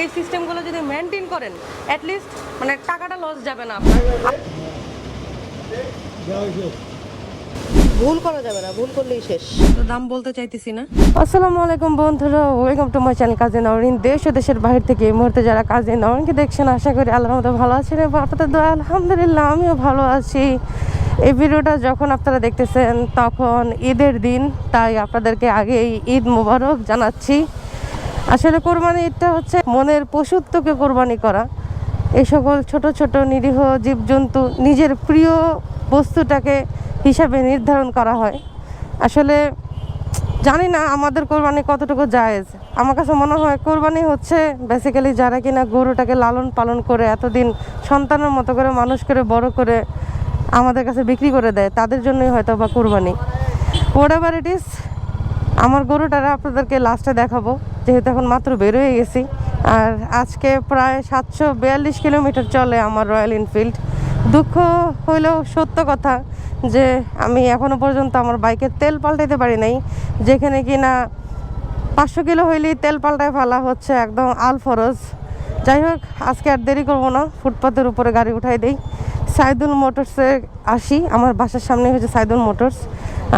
এই সিস্টেমগুলো যদি মেনটেন করেন অ্যাটলিস্ট মানে টাকাটা লস যাবে না আপনার। ভুল করা যাবে না ভুল করলেই শেষ। তো দাম বলতে চাইতেছি না। আসসালামু আলাইকুম বন্ধুরা welcome to my channel Kazi Nowrin দেশ ও দেশের বাইরে থেকে এই মুহূর্তে যারা কাজী দেখছেন আশা করি আল্লাহর মতো ভালো আছেন এবং আপনাদের দোয়া আলহামদুলিল্লাহ আমিও ভালো আছি। এই ভিডিওটা যখন আপনারা দেখতেছেন তখন ঈদের দিন তাই আপনাদেরকে আগেই ঈদ মোবারক জানাচ্ছি। আসলে কোরবানি ঈদটা হচ্ছে মনের পশুত্বকে কোরবানি করা। এই সকল ছোট ছোট, নিরীহ জীবজন্তু নিজের প্রিয় বস্তুটাকে হিসাবে নির্ধারণ করা হয়। আসলে জানি না আমাদের কোরবানি কতটুকু জায়েজ। আমার কাছে মনে হয় কোরবানি হচ্ছে বেসিক্যালি যারা কিনা গরুটাকে লালন পালন করে, এতদিন সন্তানের মতো করে, মানুষ করে, বড় করে আমাদের কাছে বিক্রি করে দেয়, তাদের জন্যই হয়তো বা কোরবানি। হোয়াট এভার ইট ইস আমার গরুটারা আপনাদেরকে লাস্টে দেখাবো। যেহেতু এখন মাত্র বেরোয় গেছি। আর আজকে প্রায় সাতশো বিয়াল্লিশ কিলোমিটার চলে আমার রয়্যাল এনফিল্ড। দুঃখ হইলেও সত্য কথা যে আমি এখনও পর্যন্ত আমার বাইকের তেল পাল্টাইতে পারি নাই। যেখানে কি না পাঁচশো কিলো হইলেই তেল পাল্টায় ফেলা হচ্ছে একদম আল ফরজ। যাই হোক, আজকে আর দেরি করব না, ফুটপাতের উপরে গাড়ি উঠাই দেই। সাইদুল মোটরসে আসি, আমার বাসার সামনে হচ্ছে সাইদুল মোটরস।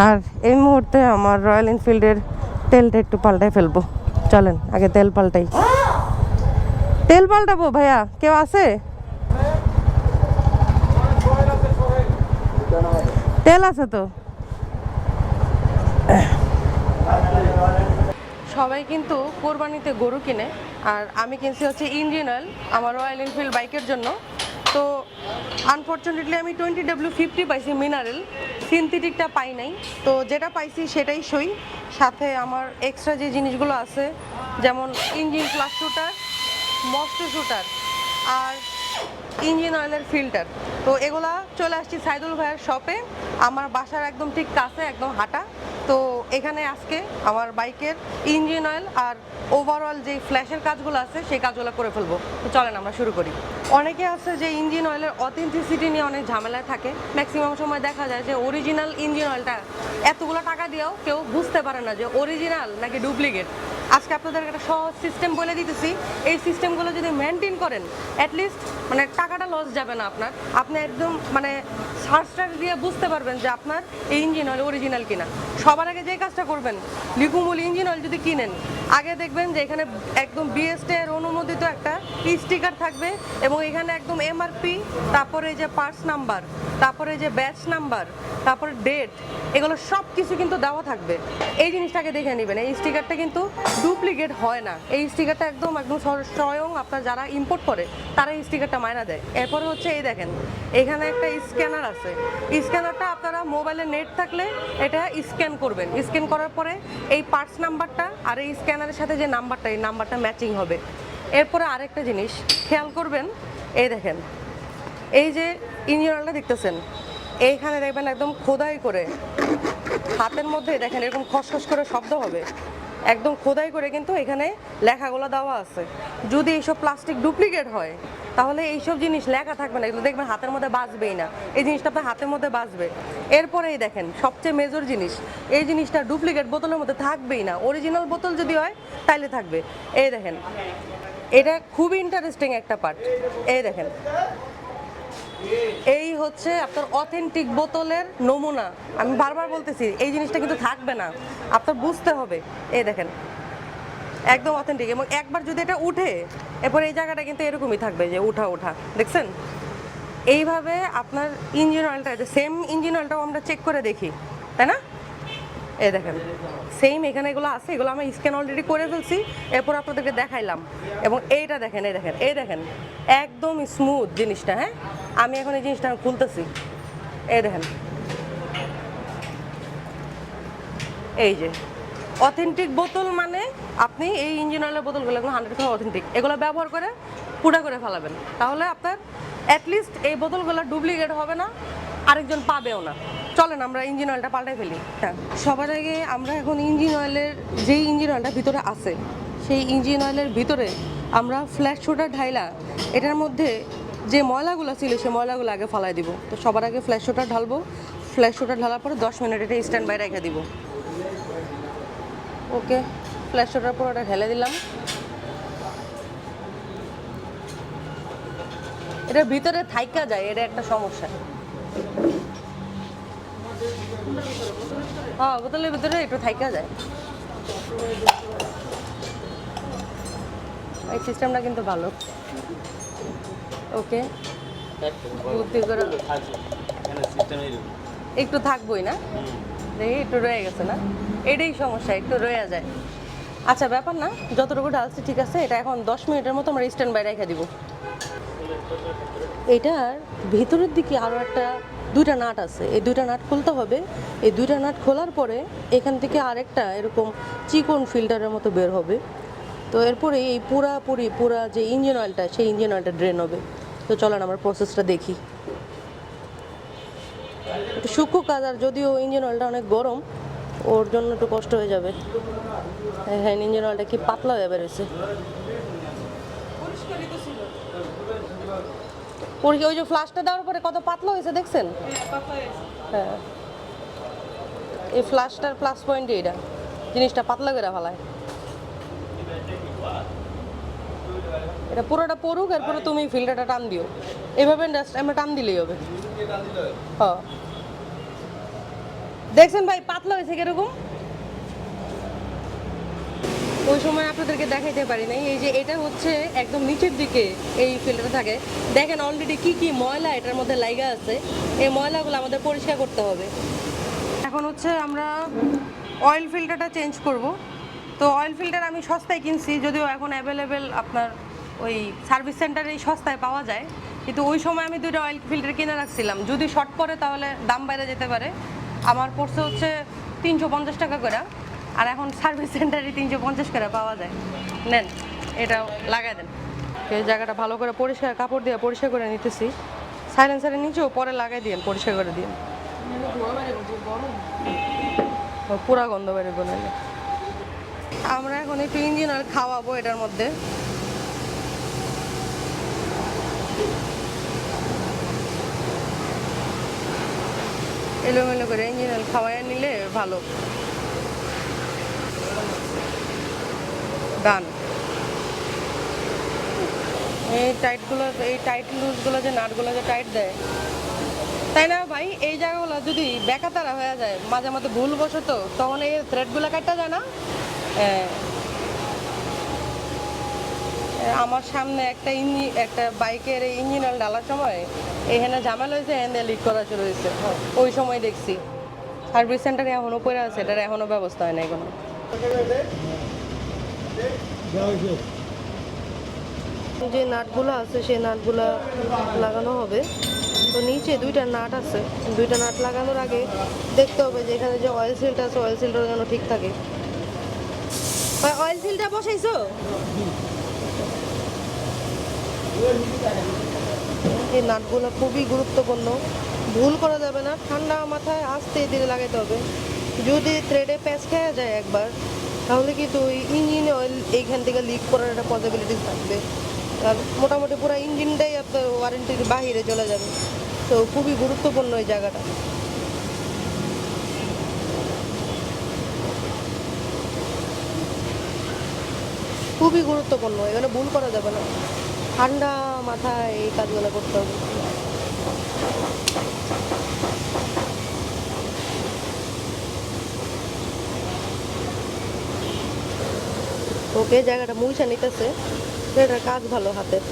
আর এই মুহূর্তে আমার রয়্যাল এনফিল্ডের তেলটা একটু পাল্টায় ফেলব। চলেন, আগে তেল পাল্টাই। তেল পাল্টাবো ভাইয়া, কেউ আছে? তেল আছে তো। সবাই কিন্তু কোরবানিতে গরু কিনে, আর আমি কিনছি হচ্ছে ইঞ্জিন অয়েল, আমার রয়্যাল এনফিল্ড বাইকের জন্য। তো আনফর্চুনেটলি আমি টোয়েন্টি ডাব্লিউ ফিফটি পাইছি মিনারেল সিনথেটিকটা পাই নাই। তো যেটা পাইছি সেটাই সই। সাথে আমার এক্সট্রা যে জিনিসগুলো আছে, যেমন ইঞ্জিন প্লাস শুটার মস্ত শুটার আর ইঞ্জিন অয়েলের ফিল্টার তো এগুলা চলে আসছি সাইদুল ভাইয়ের শপে আমার বাসার একদম ঠিক কাছে, একদম হাঁটা। তো এখানে আজকে আমার বাইকের ইঞ্জিন অয়েল আর ওভারঅল যে ফ্ল্যাশের কাজগুলো আছে, সেই কাজগুলো করে ফেলব। তো চলেন আমরা শুরু করি। অনেকে আছে যে ইঞ্জিন অয়েলের অথেন্টিসিটি নিয়ে অনেক ঝামেলায় থাকে। ম্যাক্সিমাম সময় দেখা যায় যে অরিজিনাল ইঞ্জিন অয়েলটা এতগুলো টাকা দিয়েও কেউ বুঝতে পারে না যে অরিজিনাল নাকি ডুপ্লিকেট আজকে আপনাদের একটা সহজ সিস্টেম বলে দিতেছি। এই সিস্টেমগুলো যদি মেনটেন করেন অ্যাটলিস্ট মানে টাকাটা লস যাবে না আপনার। আপনি একদম মানে সার্চটা দিয়ে বুঝতে পারবেন যে আপনার এই ইঞ্জিন অয়েল অরিজিনাল কিনা। সবার আগে যে কাজটা করবেন, লিকুমুল ইঞ্জিন অয়েল যদি কিনেন, আগে দেখবেন যে এখানে একদম বিএসটি এর অনুমোদিত একটা স্টিকার থাকবে এবং এখানে একদম এমআরপি তারপরে যে পার্টস নাম্বার তারপরে যে ব্যাচ নাম্বার তারপরে ডেট এগুলো সব কিছু কিন্তু দেওয়া থাকবে। এই জিনিসটাকে দেখে নেবেন। এই স্টিকারটা কিন্তু ডুপ্লিকেট হয় না। এই স্টিকারটা একদম একদম স্বয়ং আপনার যারা ইম্পোর্ট করে, তারা এই স্টিকারটা মায়না দেয়। এরপরে হচ্ছে এই দেখেন, এখানে একটা স্ক্যানার আছে। স্ক্যানারটা আপনারা মোবাইলে নেট থাকলে এটা স্ক্যান করবেন। স্ক্যান করার পরে এই পার্টস নাম্বারটা আর এই স্ক্যানারের সাথে যে নাম্বারটা এই নাম্বারটা ম্যাচিং হবে। এরপরে আরেকটা জিনিস, খেয়াল করবেন, এই দেখেন, এই যে ইঞ্জিনিয়ারটা দেখতেছেন, এইখানে দেখবেন একদম খোদাই করে হাতের মধ্যে দেখেন এরকম খসখস করে শব্দ হবে। একদম খোদাই করে কিন্তু এখানে লেখাগুলো দেওয়া আছে। যদি এইসব প্লাস্টিক ডুপ্লিকেট হয় তাহলে এইসব জিনিস লেখা থাকবে না, এগুলো দেখবেন হাতের মধ্যে বাঁচবেই না। এই জিনিসটা আপনার হাতের মধ্যে বাঁচবে। এরপরেই দেখেন, সবচেয়ে মেজর জিনিস, এই জিনিসটা ডুপ্লিকেট বোতলের মধ্যে থাকবেই না। অরিজিনাল বোতল যদি হয়, তাইলে থাকবে। এই দেখেন, এটা খুবই ইন্টারেস্টিং একটা পার্ট এই দেখেন, এই হচ্ছে আপনার অথেন্টিক বোতলের নমুনা। আমি বারবার বলতেছি, এই জিনিসটা কিন্তু থাকবে না। আপনার বুঝতে হবে। এই দেখেন একদম অথেন্টিক এবং একবার যদি এটা উঠে, এরপর এই জায়গাটা কিন্তু এরকমই থাকবে যে উঠা উঠা। দেখছেন? এইভাবে আপনার ইঞ্জিন অয়েলটা সেম ইঞ্জিন অয়েলটাও আমরা চেক করে দেখি, তাই না? এই দেখেন সেম এখানে এগুলো আছে, এগুলো আমি স্ক্যান অলরেডি করে ফেলছি, এরপর আপনাদেরকে দেখাইলাম। এবং এইটা দেখেন, এই দেখেন এই দেখেন, একদম স্মুথ জিনিসটা হ্যাঁ? আমি এখন এই জিনিসটা খুলতেছি। এই দেখেন। এই যে অথেন্টিক বোতল মানে আপনি এই ইঞ্জিন অয়েলের বোতলগুলো এগুলো হান্ড্রেড পার্সেন্ট অথেন্টিক এগুলো ব্যবহার করে পুরা করে ফেলাবেন। তাহলে আপনার অ্যাটলিস্ট এই বোতলগুলো ডুপ্লিকেট হবে না, আরেকজন পাবেও না। চলেন আমরা ইঞ্জিন অয়েলটা পাল্টাই ফেলি। হ্যাঁ। সবার আগে আমরা এখন ইঞ্জিন অয়েলের যেই ইঞ্জিন অয়েলটা ভিতরে আছে, সেই ইঞ্জিন অয়েলের ভিতরে আমরা ফ্ল্যাশ শোটার ঢাইলা, এটার মধ্যে যে ময়লাগুলো ছিল সেই ময়লাগুলো আগে ফালাই দিব। তো সবার আগে ফ্ল্যাশ শোটার ঢালবো। ফ্ল্যাশ শোটার ঢালার পরে দশ মিনিট এটা স্ট্যান্ড বাই রেখে দিব। ওকে ফ্ল্যাশ শোটার পর ওটা ঢেলে দিলাম। এটা ভিতরে থাইকা যায় এটা একটা সমস্যা। হ্যাঁ বোতলের ভিতরে একটু থাইকা যায়। এই সিস্টেমটা কিন্তু ভালো। ওকে। বুদ্ধি করে একটু থাকবোই না? দেখি একটু রয়ে গেছে না? এটাই সমস্যা, একটু রয়ে যায়। আচ্ছা ব্যাপার না, যতটুকু ঢালছি ঠিক আছে, এটা এখন দশ মিনিটের মতো আমরা স্ট্যান্ড বাই রেখে দিব। এটার ভিতরের দিকে আরও একটা, দুইটা নাট আছে। এই দুইটা নাট খুলতে হবে। এই দুইটা নাট খোলার পরে এখান থেকে আরেকটা এরকম চিকন ফিল্টারের মতো বের হবে। তো এরপরে এই পুরাপুরি, পুরা যে ইঞ্জিন অয়েলটা সেই ইঞ্জিন অয়েলটা ড্রেন হবে। তো চলেন, আমার প্রসেসটা দেখি। একটু সূক্ষ্ম কাজ আর যদিও ইঞ্জিন অয়েলটা অনেক গরম ওর জন্য একটু কষ্ট হয়ে যাবে। হ্যাঁ হ্যাঁ ইঞ্জিন অয়েলটা কি পাতলা হয়ে বেরোছে পরীক্ষা ওই যে ফ্লাশটা দেওয়ার পরে কত পাতলা হয়েছে দেখছেন? হ্যাঁ। এই ফ্লাশটার প্লাস পয়েন্ট এইটা জিনিসটা পাতলা করে ফেলায়। এটা পুরোটা পড়ুক এরপরে তুমি ফিল্টারটা টান দিও। এভাবে জাস্ট আমরা টান দিলেই হবে। হ্যাঁ। দেখছেন ভাই, পাতলা হয়েছে কীরকম? ওই সময় আপনাদেরকে দেখাইতে পারি নাই। এই যে এটা হচ্ছে একদম নিচের দিকে এই ফিল্টার থাকে। দেখেন অলরেডি কি কি ময়লা এটার মধ্যে লাইগা আছে। এই ময়লাগুলো আমাদের পরিষ্কার করতে হবে। এখন হচ্ছে আমরা অয়েল ফিল্টারটা চেঞ্জ করব। তো অয়েল ফিল্টার আমি সস্তায় কিনছি, যদিও এখন অ্যাভেলেবেল আপনার ওই সার্ভিস সেন্টারে সস্তায় পাওয়া যায়। কিন্তু ওই সময় আমি দুটো অয়েল ফিল্টার কিনে রাখছিলাম। যদি শর্ট পড়ে তাহলে দাম বাইরে যেতে পারে। আমার পড়ছে হচ্ছে তিনশো পঞ্চাশ টাকা করে আর এখন সার্ভিস সেন্টারে তিনশো পঞ্চাশ করে পাওয়া যায়। নেন এটা লাগাই দেন। এই জায়গাটা ভালো করে পরিষ্কার কাপড় দিয়ে পরিষ্কার করে নিতেছি। সাইলেন্সারের নিচেও পরে লাগাই দিন পরিষ্কার করে ও, পুরা গন্ধ বেরোবে নাহলে আমরা এখন একটু ইঞ্জিন আর খাওয়াবো এটার মধ্যে। এলোমেলো করে ইঞ্জিন অয়েল খাওয়াইয়া নিলে ভালো। ডান এই টাইটগুলো এই টাইট লুজগুলো যে নাটগুলো যে টাইট দেয়। তাই না ভাই? এই জায়গাগুলো যদি বেকাতারা হয়ে যায়, মাঝে মাঝে ভুল বসতো, তখন এই থ্রেডগুলো কাটতে যায় না? হ্যাঁ। আমার সামনে একটা ইঞ্জিন একটা বাইকের ইঞ্জিন অয়েল ঢালার সময় এখানে ঝামেলা হয়েছে, এখানে লিক করা শুরু হয়েছে। ওই সময় দেখছি। সার্ভিস সেন্টারে এখনও পড়ে আছে, এটার এখনও ব্যবস্থা হয় নাই কোনো। যে নাটগুলো আছে, সেই নাটগুলো লাগানো হবে। তো নিচে দুইটা নাট আছে। দুইটা নাট লাগানোর আগে দেখতে হবে যে এখানে যে অয়েল সিলটা আছে অয়েল সিলটা যেন ঠিক থাকে। অয়েল সিলটা বসাইছো? এই নাটগুলো খুবই গুরুত্বপূর্ণ। ভুল করা যাবে না, ঠান্ডা মাথায় আস্তে ধীরে লাগাইতে হবে। যদি থ্রেডে প্যাচ খেয়ে যায় একবার, তাহলে কিন্তু ইঞ্জিন অয়েল এইখান থেকে লিক করার একটা পসিবিলিটিস থাকবে। আর মোটামুটি পুরো ইঞ্জিনটাই আপনার ওয়ারেন্টির বাহিরে চলে যাবে। তো খুবই গুরুত্বপূর্ণ এই জায়গাটা। খুবই গুরুত্বপূর্ণ, এখানে ভুল করা যাবে না। ঠান্ডা মাথায় এই কাজগুলো করতে হবে। ওকে জায়গাটা মুইসা নিতেছে। এটার কাজ ভালো হাতের।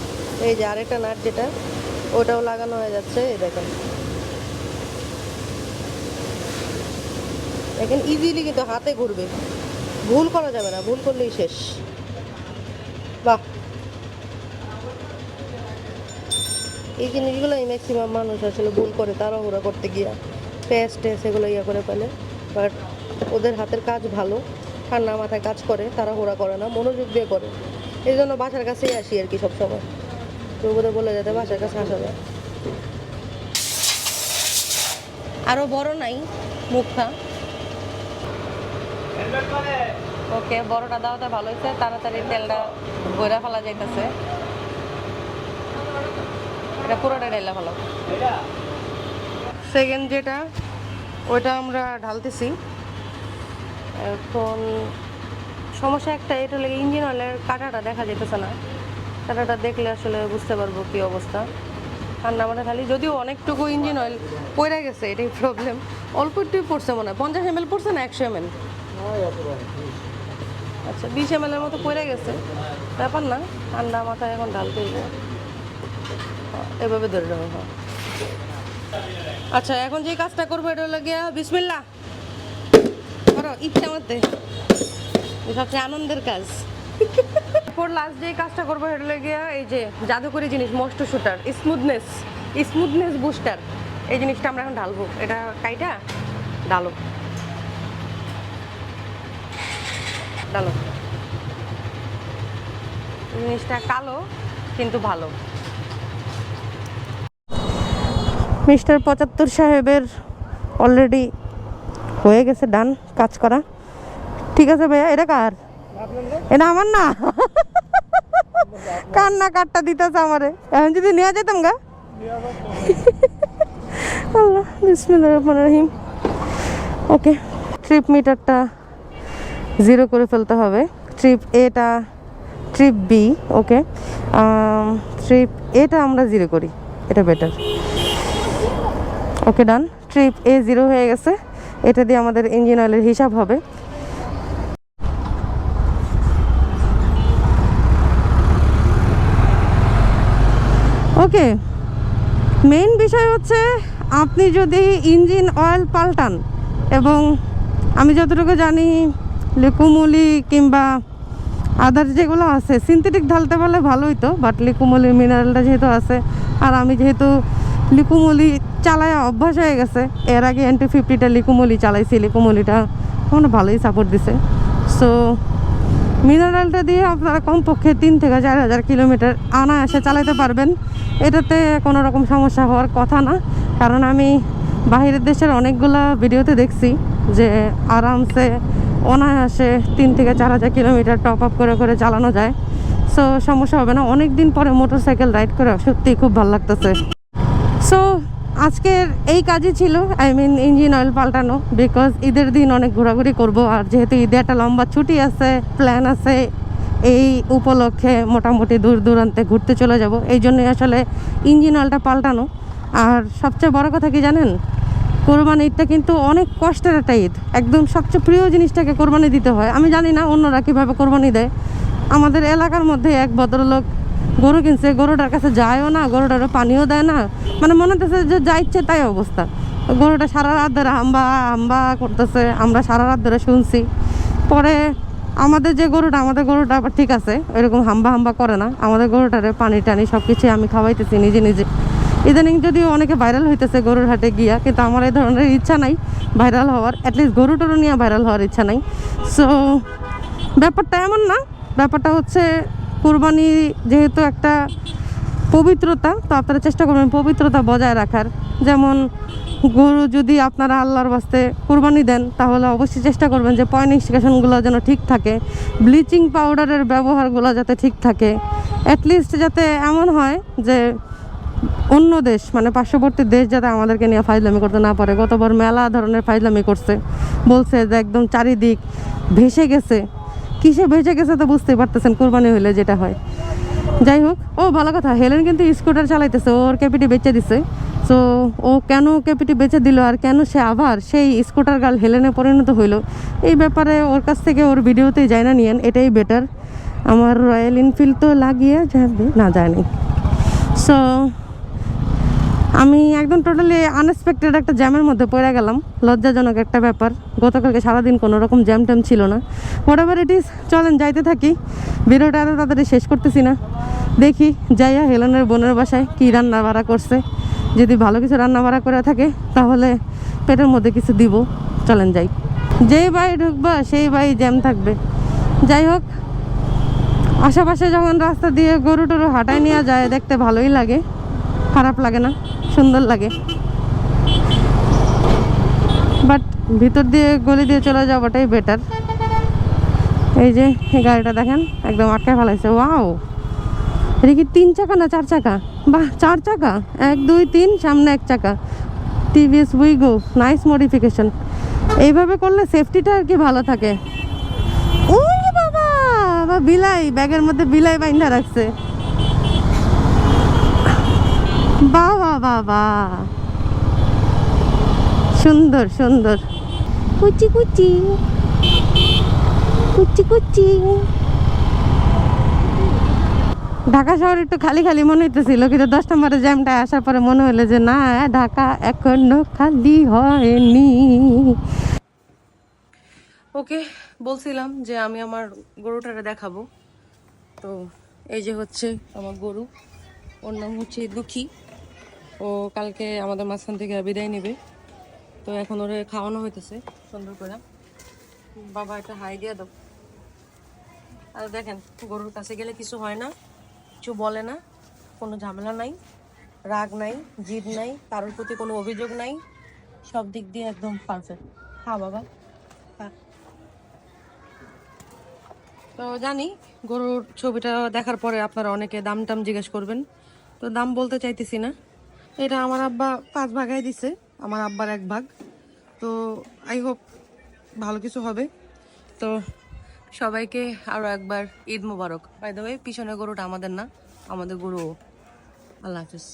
এই যে আরেকটা নাট যেটা, ওটাও লাগানো হয়ে যাচ্ছে, এই দেখেন। দেখেন ইজিলি কিন্তু হাতে ঘুরবে। ভুল করা যাবে না, ভুল করলেই শেষ। বাহ! এই জিনিসগুলোই ম্যাক্সিমাম মানুষ আসলে ভুল করে তাড়াহুড়া করতে গিয়া প্যাস ট্যাস এগুলো ইয়ে করে ফেলে। বাট ওদের হাতের কাজ ভালো ঠান্ডা মাথায় কাজ করে তাড়াহুড়া করে না মনোযোগ দিয়ে করে। এই জন্য বাসার কাছেই আসি আর কি সবসময়। তো ওদের বলে যেতে বাসার কাছে আসা যায়। আরও বড় নাই মুখটা। ওকে বড়টা দাওয়াতে ভালো হয়েছে তাড়াতাড়ি তেলটা গড়া ফেলা যাইতেছে। এটা পুরোটা ঢেলা ভালো। সেকেন্ড যেটা ওইটা আমরা ঢালতেছি। এখন সমস্যা একটা এটা লাগে ইঞ্জিন অয়েলের কাটাটা দেখা যেতেছে না। কাটাটা দেখলে আসলে বুঝতে পারব কি অবস্থা। ঠান্ডা মাথা খালি যদিও অনেকটুকু ইঞ্জিন অয়েল পড়ে গেছে এটাই প্রবলেম অল্প একটুই পড়ছে মনে হয়। পঞ্চাশ এম পড়ছে না একশো এম আচ্ছা বিশ এম এর মতো পড়ে গেছে। ব্যাপার না ঠান্ডা মাথায় এখন ঢালতে হবে। হ্যাঁ, এভাবে ধরে রাখো হ্যাঁ। আচ্ছা এখন যে কাজটা করব এটা হলো গিয়া বিসমিল্লা করো, ইচ্ছা মতে। সবচেয়ে আনন্দের কাজ। এরপর লাস্ট যে কাজটা করব এটা হলো গিয়া এই যে জাদুকরি জিনিস most shooter smoothness smoothness booster এই জিনিসটা আমরা এখন ঢালবো। এটা কাইটা? ডালো ডালো জিনিসটা কালো, কিন্তু ভালো। মিস্টার পঁচাত্তর সাহেবের অলরেডি হয়ে গেছে ডান কাজ করা। ঠিক আছে ভাইয়া, এটা কার? এটা আমার না? কার না কারটা দিতেছে আমারে। এখন যদি নেওয়া যেতাম গা। আল্লাহ রহমানির রহিম। ওকে ট্রিপ মিটারটা জিরো করে ফেলতে হবে। ট্রিপ এটা ট্রিপ বি ওকে। ট্রিপ এটা আমরা জিরো করি। এটা বেটার ওকে ডান। ট্রিপ এ জিরো হয়ে গেছে। এটা দিয়ে আমাদের ইঞ্জিন অয়েলের হিসাব হবে। ওকে, মেইন বিষয় হচ্ছে আপনি যদি ইঞ্জিন অয়েল পাল্টান এবং আমি যতটুকু জানি, লিকুমুলি কিংবা আদার যেগুলো আছে সিনথেটিক ঢালতে পারলে ভালোই তো বাট লিকুমলি মিনারেলটা যেহেতু আছে, আর আমি যেহেতু লিকুমলি চালায় অভ্যাস হয়ে গেছে। এর আগে এনটি ফিফটিটা লিকুমলি চালাইছি, লিকুমলিটা আমার ভালোই সাপোর্ট দিছে। সো মিনারেলটা দিয়ে আপনারা কমপক্ষে তিন থেকে চার হাজার কিলোমিটার অনায়াসে চালাতে পারবেন। এটাতে কোনো রকম সমস্যা হওয়ার কথা না। কারণ আমি বাইরের দেশের অনেকগুলো ভিডিওতে দেখছি যে আরামসে অনায়াসে তিন থেকে চার হাজার কিলোমিটার টপ আপ করে করে চালানো যায়। সো সমস্যা হবে না। অনেক দিন পরে মোটর সাইকেল রাইড করে সত্যিই খুব ভালো লাগতেছে। সো আজকের এই কাজই ছিল আই মিন ইঞ্জিন অয়েল পাল্টানো বিকজ ঈদের দিন অনেক ঘোরাঘুরি করব, আর যেহেতু ঈদে একটা লম্বা ছুটি আছে প্ল্যান আছে, এই উপলক্ষে মোটামুটি দূর দূরান্তে ঘুরতে চলে যাব। এই জন্যই আসলে ইঞ্জিন অয়েলটা পাল্টানো। আর সবচেয়ে বড় কথা কি জানেন? কোরবানি ঈদটা কিন্তু অনেক কষ্টের একটা ঈদ। একদম সবচেয়ে প্রিয় জিনিসটাকে কোরবানি দিতে হয়। আমি জানি না অন্যরা কীভাবে কোরবানি দেয়। আমাদের এলাকার মধ্যে এক ভদ্রলোক গরু কিনছে, গরুটার কাছে যায়ও না, গরুটার পানিও দেয় না। মানে মনে হতেছে যে যা ইচ্ছে তাই অবস্থা। গরুটা সারা রাত ধরে হাম্বা হাম্বা করতেছে, আমরা সারা রাত ধরে শুনছি। পরে আমাদের যে গরুটা, আমাদের গরুটা আবার ঠিক আছে এরকম হাম্বা হাম্বা করে না। আমাদের গরুটারে পানি টানি সব কিছুই আমি খাওয়াইতেছি নিজে নিজে। ইদানিং যদিও অনেকে ভাইরাল হইতেছে গরুর হাটে গিয়া, কিন্তু আমার এই ধরনের ইচ্ছা নাই ভাইরাল হওয়ার। অ্যাটলিস্ট গরু নিয়ে ভাইরাল হওয়ার ইচ্ছা নাই। সো ব্যাপারটা এমন না। ব্যাপারটা হচ্ছে কুরবানি যেহেতু একটা পবিত্রতা, তো আপনারা চেষ্টা করবেন পবিত্রতা বজায় রাখার। যেমন গরু যদি আপনারা আল্লাহর বাস্তে কুরবানি দেন, তাহলে অবশ্যই চেষ্টা করবেন যে পয়নিক্সিকেশনগুলো যেন ঠিক থাকে ব্লিচিং পাউডারের ব্যবহারগুলো যাতে ঠিক থাকে। অ্যাটলিস্ট যাতে এমন হয় যে অন্য দেশ মানে পার্শ্ববর্তী দেশ যাতে আমাদেরকে নিয়ে ফাইজলামি করতে না পারে। গতবার মেলা ধরনের ফাইজলামি করছে। বলছে যে একদম চারিদিক ভেসে গেছে। কিসে ভেসে গেছে তো বুঝতেই পারতেছেন, কোরবানি হইলে যেটা হয়। যাই হোক, ও ভালো কথা, হেলেন কিন্তু স্কুটার চালাইতেছে, ওর ক্যাপিটি বেচে দিছে। সো ও কেন ক্যাপিটি বেচে দিল আর কেন সে আবার সেই স্কুটার গার্ল হেলেনে পরিণত হইল, এই ব্যাপারে ওর কাছ থেকে ওর ভিডিওতেই যায় না নিয়েন, এটাই বেটার আমার রয়্যাল এনফিল্ড তো লাগিয়ে যাবে, না যায়নি সো আমি একদম টোটালি আনএক্সপেক্টেড একটা জ্যামের মধ্যে পড়ে গেলাম। লজ্জাজনক একটা ব্যাপার। গতকালকে সারাদিন কোনো রকম জ্যাম ট্যাম ছিল না। হোয়াট এভার ইট ইস চলেন যাইতে থাকি। ভিডিওটা এত তাড়াতাড়ি শেষ করতেছি না। দেখি যাইয়া হেলেনের বোনের বাসায় কী রান্না বাড়া করছে। যদি ভালো কিছু রান্না বাড়া করে থাকে, তাহলে পেটের মধ্যে কিছু দিব। চলেন যাই। যেই বাই ঢুকবা, সেই বাই জ্যাম থাকবে। যাই হোক, আশেপাশে যখন রাস্তা দিয়ে গরু টরু হাঁটায় নেওয়া যায়, দেখতে ভালোই লাগে। খারাপ লাগে না। সুন্দর লাগে। বাট ভিতর দিয়ে গলি দিয়ে চলে যাওয়াটাই বেটার এই যে গাড়িটা দেখেন, একদম আটকায় ফেলাইছে। ওয়াও এটা কি তিন চাকা না চার চাকা? বাহ, চার চাকা। এক, দুই, তিন, সামনে এক চাকা। টিভিএস উইগো নাইস মডিফিকেশন এইভাবে করলে সেফটিটা আর কি ভালো থাকে। ওই বাবা! বিলাই, ব্যাগের মধ্যে বিলাই বাইন্ধা রাখছে। বাবা বাবা সুন্দর সুন্দর। কুচি কুচি। কুচি কুচি। ঢাকা শহর একটু খালি খালি মনে হইতেছিল, কিন্তু দশ নম্বরের জ্যামটা আসার পরে মনে হলো যে, না, ঢাকা এখনও খালি হয়নি। ওকে, বলছিলাম যে আমি আমার গরুটারে দেখাবো। তো এই যে হচ্ছে আমার গরু, ওর নাম হচ্ছে দুঃখী। ও কালকে আমাদের মাঝখান থেকে বিদায় নেবে। তো এখন ওরে খাওয়ানো হইতেছে, সুন্দর করে। বাবা, একটা হাই দিয়ে দাও। আর দেখেন, গরুর কাছে গেলে কিছু হয় না, কিছু বলে না, কোনো ঝামেলা নাই, রাগ নাই, জিদ নাই, কারোর প্রতি কোনো অভিযোগ নাই, সব দিক দিয়ে একদম পারফেক্ট হ্যাঁ বাবা তো জানি, গরুর ছবিটা দেখার পরে আপনারা অনেকে দাম টাম জিজ্ঞেস করবেন, তো দাম বলতে চাইতেছি না। এটা আমার আব্বা পাঁচ ভাগাই দিছে, আমার আব্বার এক ভাগ। তো আই হোপ ভালো কিছু হবে। তো সবাইকে আরও একবার ঈদ মুবারক। বাই দ্য পিছনে গরুটা আমাদের না, আমাদের গরু আল্লাহ হাফিজ।